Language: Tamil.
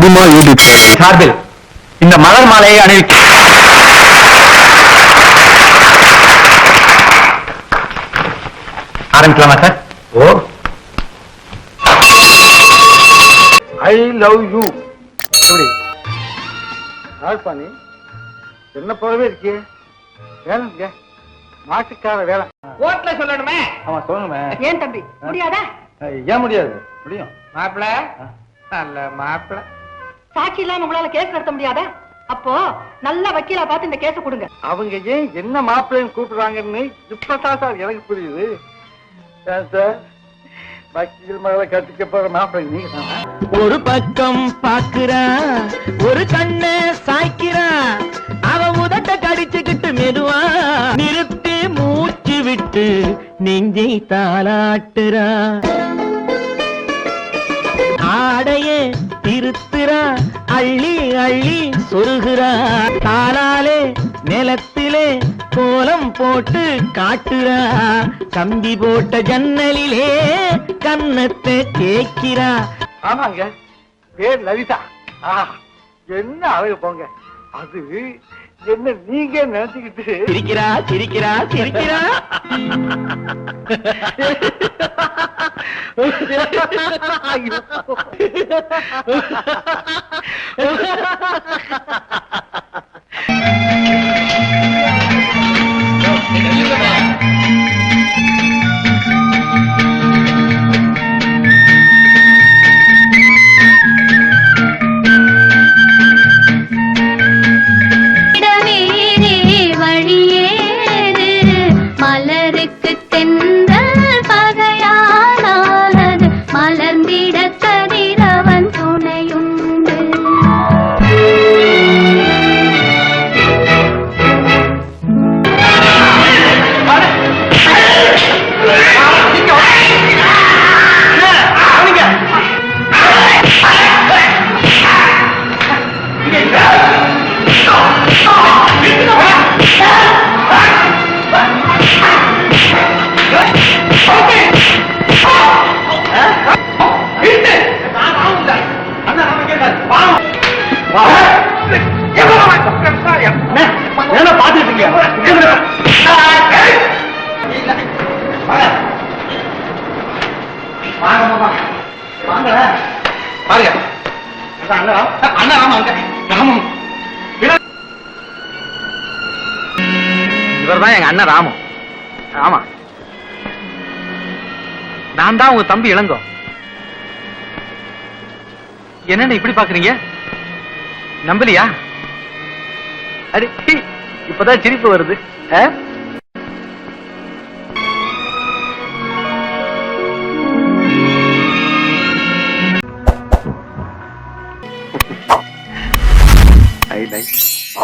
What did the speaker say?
அதிகமா யூடியூப். சார்பில் இந்த மலர் மாலையை அணிவிக்க ஆரம்பிக்கலாமா sir? Oh. I love you எப்படி? நீ என்ன போலவே இருக்கியே? வேலைங்க மாட்டுக்கார வேலை. கோர்ட்ல சொல்லணுமே. ஆமா சொல்லுங்க ஏன் தம்பி? முடியாதா? ஏன் முடியாது? முடியும். மாப்பிள நல்ல மாப்பிள. சாட்சி இல்லாம உங்களால கேஸ் நடத்த முடியாதா? அப்போ நல்ல வக்கீலா பார்த்து இந்த கேஸ கொடுங்க. அவங்க ஏன் என்ன மாப்பிள்ளைன்னு கூப்பிடுறாங்கன்னு இப்பதான் சார் எனக்கு புரியுது. சார் வக்கீல் மகளை கட்டிக்க போற மாப்பிள்ளை நீங்க ஒரு பக்கம் பாக்குறா ஒரு கண்ண சாய்க்கிறா. அவ உதட்ட கடிச்சுக்கிட்டு மெதுவா நிறுத்தி மூச்சு விட்டு நெஞ்சை தாளாட்டுறா. ஆடையே திருத்துறா அள்ளி அள்ளி சொருகிறா. காலாலே நிலத்திலே கோலம் போட்டு காட்டுறா. கம்பி போட்ட ஜன்னலிலே கன்னத்தை கேக்கிறா ஆமாங்க பேர் லலிதா. என்ன அழகு போங்க. அது என்ன நீங்க நினைச்சுக்கிட்டு சிரிக்கிறா சிரிக்கிறா சிரிக்கிறா ஐயோ. பாருங்க. அண்ணா. ராம அங்க. ராமம் இவர் தான் எங்க அண்ணன் ராமம் ஆமா. நான் தான் உங்க தம்பி இளங்கோ. என்னன்னு இப்படி பாக்குறீங்க? நம்பலையா? அடி இப்பதான் சிரிப்பு வருது ஆ? I like